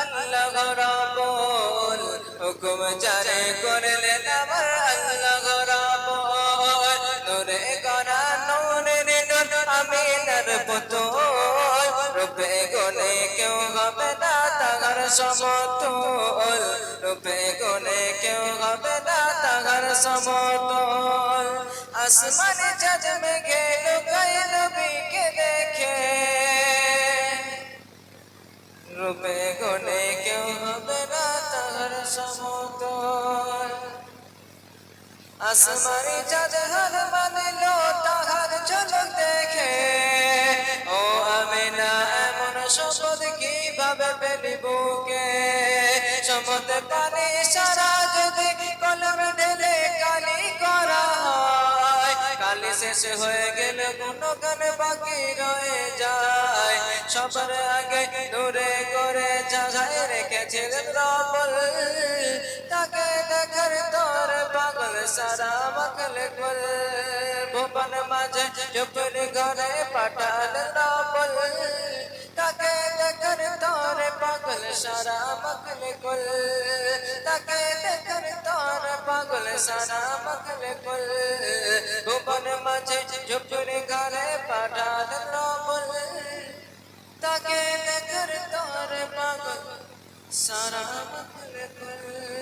আল্লাহ রাবুল হুকুম জারি করলেন আমার আল্লাহ রাবুল। নূরে গনা নূরে নূর আমিনার পুতুল। রূপে গুনে কেউ হবে না তাহার সমতুল। রূপে গুনে কেউ হবে না তাহার সমতুল। আসমানে চাঁদ মেঘে সমতুল। আসমানি হার মানিল, তাহার ঝলক দেখে। ও আমিনা, এমন শপথ কীভাবে পেলি বুকে? শপথ পানি সারা যদি কলম ঢেলে কালি করা হয়। কালি শেষ হয়ে গেলে কোনো গান বাকি রয়ে যায়। সবার আগে দূরে করে জাগায় রেখেছিলেন রবল সারা মকল কল ভুবন মাঝে চুপর ঘরে পাঠাল রবল তাকে দেখার তোর পাগল সারা মকল কল তাকে দেখার তোর পাগল সারা মকল কল ভুবন মাঝে চুপর ঘরে পাঠাল রবল তাকে দেখার তোর পাগল সারা মকল কল